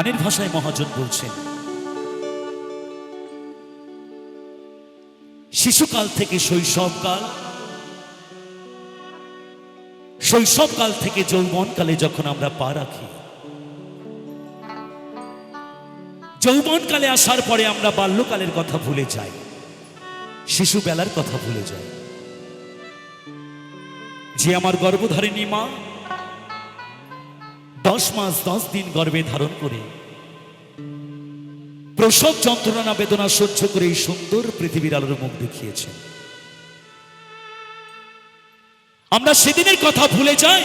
গানের ভাষায় মহাজন বলছেন, শিশুকাল থেকে শৈশবকাল শৈশবকাল থেকে যৌবনকালে যখন আমরা পা রাখি, যৌবনকালে আসার পরে আমরা বাল্যকালের কথা ভুলে যাই, শিশুবেলার কথা ভুলে যাই। যে আমার গর্ভধারিণী মা দশ মাস, দশ দিন গর্ভে ধারণ করে। প্রসব যন্ত্রণা বেদনা সহ্য করে এই সুন্দর পৃথিবীর আলোর মুখ দেখিয়েছেন আমরা সেদিনের কথা ভুলে যাই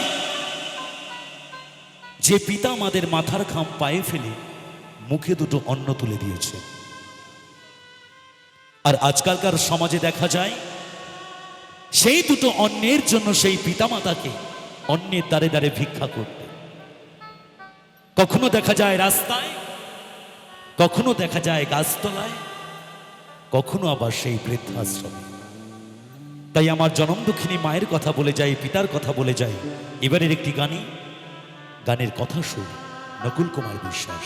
যে পিতা আমাদের মাথার খাম পায়ে ফেলে মুখে দুটো অন্ন তুলে দিয়েছে। আর আজকালকার সমাজে দেখা যায়, সেই দুটো অন্যের জন্য সেই পিতামাতাকে অন্যের দ্বারে দ্বারে ভিক্ষা করতে। কখনো দেখা যায় রাস্তায়, কখনো দেখা যায় গাছতলায়, কখনো আবার সেই বৃদ্ধাশ্রমে। তাই আমার জনম দুঃখিনী মায়ের কথা বলে যাই, পিতার কথা বলে যাই। এবারের একটি গানে গানের কথা শুন, নকুল কুমার বিশ্বাস।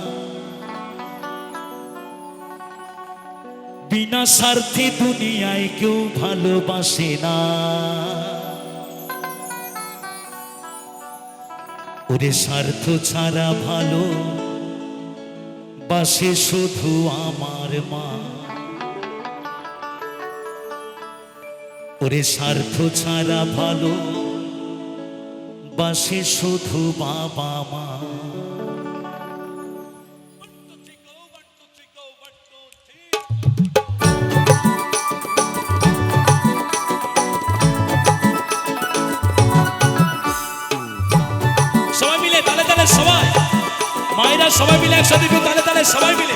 বিনা স্বার্থে দুনিয়ায় কেউ ভালোবাসে না। ওরে স্বার্থ ছাড়া ভালো বাসে শুধু আমার মা। ওরে স্বার্থ ছাড়া ভালো বাসে শুধু বাবা মা। সবাই মিলে একসাথে তালে তালে সবাই মিলে।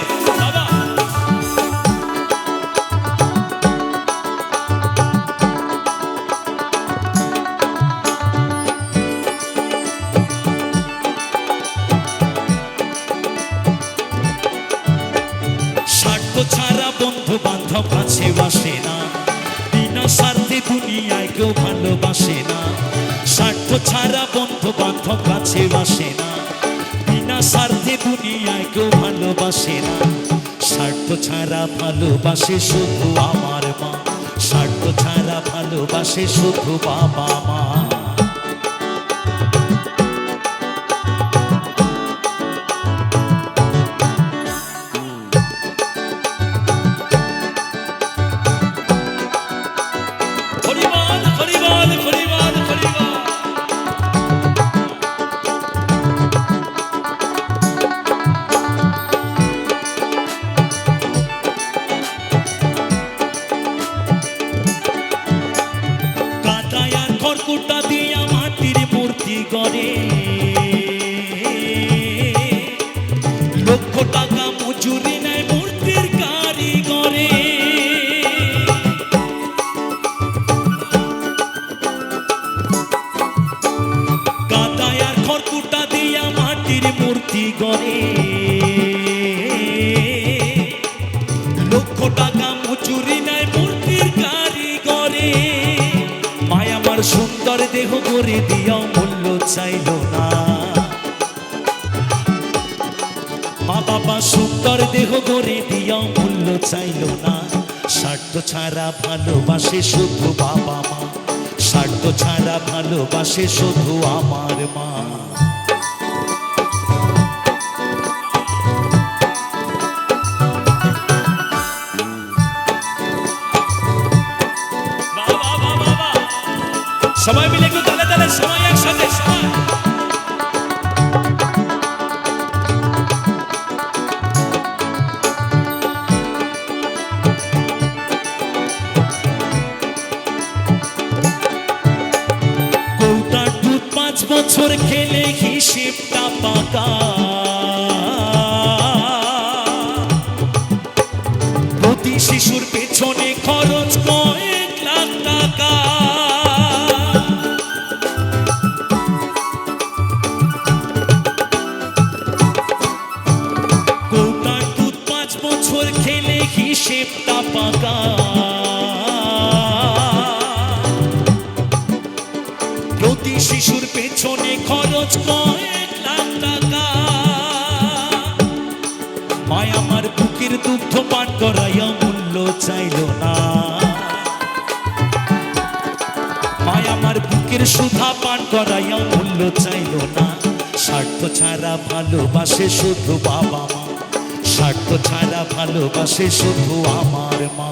ছাড়া বন্ধু বান্ধব কাছে বাসে না। বিনা স্বার্থে দুনিয়ায় কেউ ভালোবাসে না। স্বার্থ ছাড়া বন্ধু বান্ধব বাসে না। স্বার্থে দুনিয়ায় কেউ ভালোবাসে না। স্বার্থ ছাড়া ভালোবাসে শুধু আমার মা। স্বার্থ ছাড়া ভালোবাসে শুধু বাবা মা। লক্ষ টাকা চাইল না। স্বার্থ ছাড়া ভালোবাসে শুধু বাবা মা। স্বার্থ ছাড়া ভালোবাসে শুধু আমার মা। বছর খেলে হিসেবটা পাকা? প্রতি শিশুর পেছনে খরচ কয়েক লাখ টাকা। কৌটার দুধ পাঁচ বছর খেলে হিসেবটা পাকা? মায় আমার বুকের দুগ্ধ পান করাইয়া মূল্য চাইল না। মায় আমার বুকের সুধা পান করাইয়া মূল্য চাইল না। স্বার্থ ছাড়া ভালোবাসে শুধু বাবা মা। স্বার্থ ছাড়া ভালোবাসে শুধু আমার মা।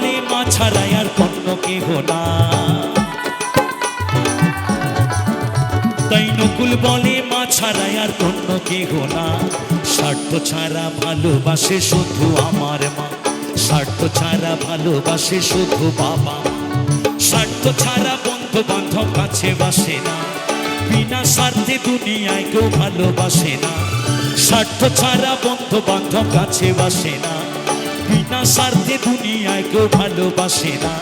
নকুল বলে, মা ছাড়াই আর অন্য কেহ না। তাই নকুল বলে, মা ছাড়াই আর অন্য কেহ না। স্বার্থ ছাড়া ভালোবাসে শুধু আমার মা। স্বার্থ ছাড়া ভালোবাসে শুধু বাবা স্বার্থ ছাড়া বন্ধু বান্ধব কাছে বাসে না। বিনা স্বার্থে দুনিয়ায় কেউ ভালোবাসে না। স্বার্থ ছাড়া বন্ধু বান্ধব কাছে বাসে না। বিনা স্বার্থে দুনিয়ায় কেউ ভালোবাসে না।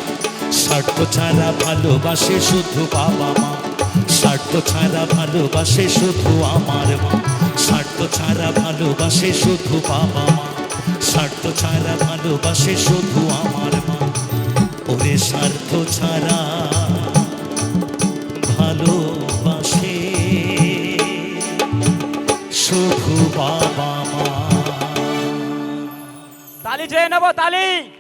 স্বার্থ ছাড়া ভালোবাসে শুধু বাবা মা। স্বার্থ ছাড়া ভালোবাসে শুধু আমার মা। স্বার্থ ছাড়া ভালোবাসে শুধু বাবা মা। স্বার্থ ছাড়া ভালোবাসে শুধু আমার মা। ওরে স্বার্থ ছাড়া শুধু বাবা মা চেয়ে নেব তালি।